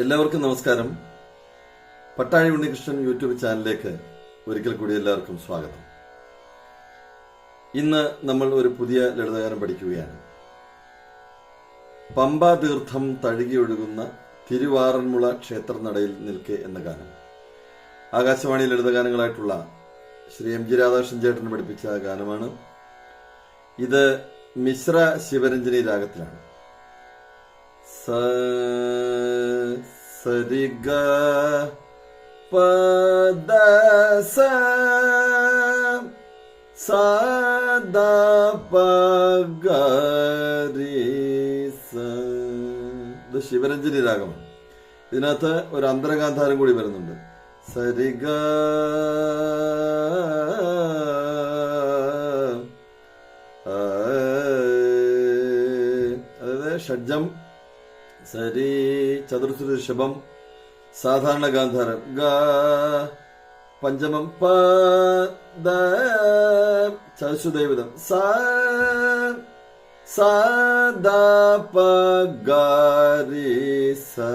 എല്ലാവർക്കും നമസ്കാരം. പട്ടാഴി ഉണ്ണികൃഷ്ണൻ യൂട്യൂബ് ചാനലിലേക്ക് ഒരിക്കൽ കൂടി എല്ലാവർക്കും സ്വാഗതം. ഇന്ന് നമ്മൾ ഒരു പുതിയ ലളിതഗാനം പഠിക്കുകയാണ്. പമ്പ തീർത്ഥം തഴുകിയൊഴുകുന്ന തിരുവാറന്മുള ക്ഷേത്രനടയിൽ നിൽക്കെ എന്ന ഗാനം. ആകാശവാണി ലളിതഗാനങ്ങളായിട്ടുള്ള ശ്രീ എം ജി രാധാകൃഷ്ണൻ ചേട്ടൻ പഠിപ്പിച്ച ഗാനമാണ്. ഇത് മിശ്ര ശിവരഞ്ജനി രാഗത്തിലാണ്. സ സരിഗ പദ സ സദ പഗരി സ ഇത് ശിവരഞ്ജനി രാഗമാണ് ഇതിനകത്ത് ഒരു അന്തരഗാന്ധാരം കൂടി വരുന്നുണ്ട്. സരിഗ അതായത് ഷഡ്ജം സരി ചതുർശ്രുതി ഋഷഭം സാധാരണ ഗാന്ധാരം. ഗ പഞ്ചമം പ ദ ചതുശുദൈവതം സ സ ദ പ ഗ സ.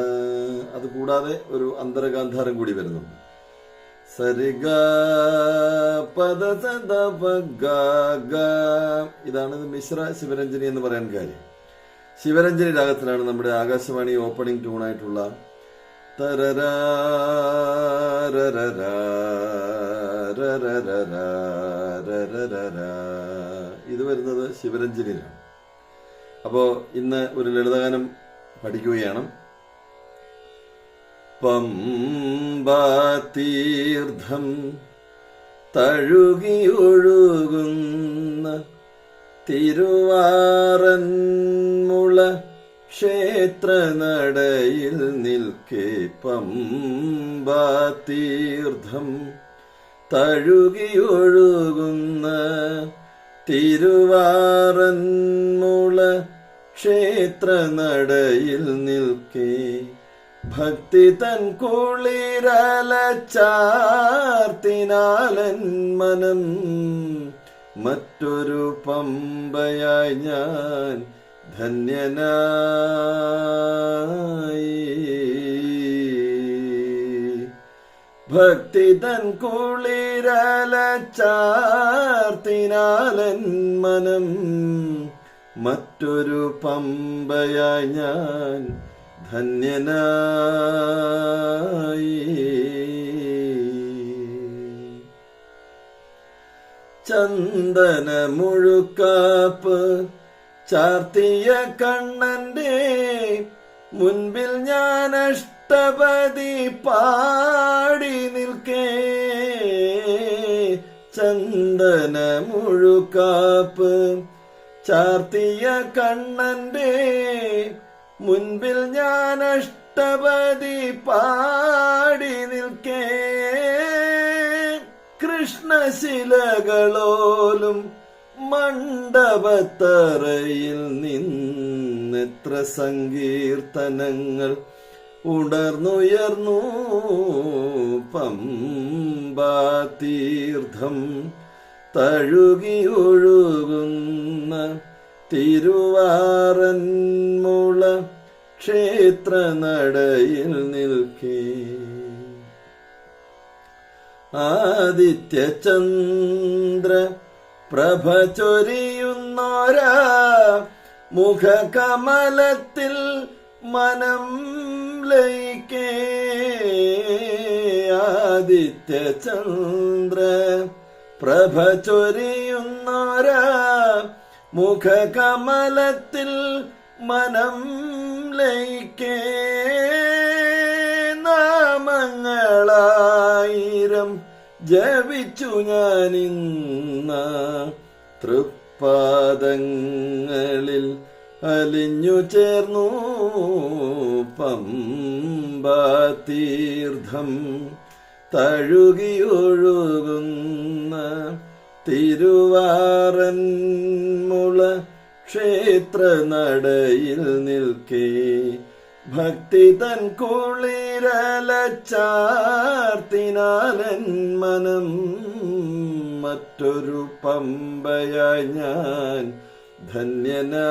അത് കൂടാതെ ഒരു അന്തരഗാന്ധാരം കൂടി വരുന്നുണ്ട് സരിഗ പദ ഇതാണ് മിശ്ര ശിവരഞ്ജനി എന്ന് പറയാൻ കാര്യം. ശിവരഞ്ജനി രാഗത്തിലാണ് നമ്മുടെ ആകാശവാണി ഓപ്പണിംഗ് ട്യൂണായിട്ടുള്ള ഇത് വരുന്നത് ശിവരഞ്ജനിയിലാണ്. അപ്പോ ഇന്ന് ഒരു ലളിതഗാനം പഠിക്കുകയാണ്. പമ്പാതീർത്ഥം തഴുകിയൊഴുകുന്ന തിരുവാറന്മുള ക്ഷേത്രനടയിൽ നിൽക്കെ പമ്പാതീർത്ഥം. തഴുകിയൊഴുകുന്ന തിരുവാറന്മുള ക്ഷേത്രനടയിൽ നിൽക്കേ. ഭക്തി തൻ കുളിരല ചാർത്തിനാലൻ മനം മറ്റൊരു പമ്പയായി ഞാൻ ധന്യനായി. ഭക്തി തൻ കുളിരലച്ചാർത്തിനാലൻ മനം മറ്റൊരു പമ്പയായി ഞാൻ ധന്യനായി. ചന്ദന മുഴുക്കാപ്പ് ചാർത്തിയ കണ്ണന്റെ മുൻപിൽ ഞാൻ അഷ്ടപതി പാടി നിൽക്കേ. ചന്ദന മുഴുക്കാപ്പ് ചാർത്തിയ കണ്ണന്റെ മുൻപിൽ ഞാൻ അഷ്ടപതി പാടി നിൽക്കേ. കൃഷ്ണശിലകളോലും മണ്ഡപത്തറയിൽ നിന്നെത്ര സങ്കീർത്തനങ്ങൾ ഉണർന്നുയർന്നു. പമ്പാതീർത്ഥം തഴുകിയൊഴുകുന്ന തിരുവാറന്മുള ക്ഷേത്ര നടയിൽ നിൽക്കേ ആദിത്യചന്ദ്ര പ്രഭ ചൊരിയുന്നോരാ മുഖകമലത്തിൽ മനം ലയിക്കേ. ആദിത്യചന്ദ്ര പ്രഭ ചൊരിയുന്നോരാ മുഖകമലത്തിൽ മനം ലയിക്കേ. നാമങ്ങളായിരം ജപിച്ചു ഞാനിന്ന തൃപ്പാദങ്ങളിൽ അലിഞ്ഞു ചേർന്നു പമ്പാതീർത്ഥം തഴുകിയൊഴുകുന്ന തിരുവാറൻ മുള ക്ഷേത്ര നടയിൽ തൻ കുളിരല ചാർത്തിനാലൻ മനം മറ്റൊരു പമ്പയായി ഞാൻ ധന്യനായി.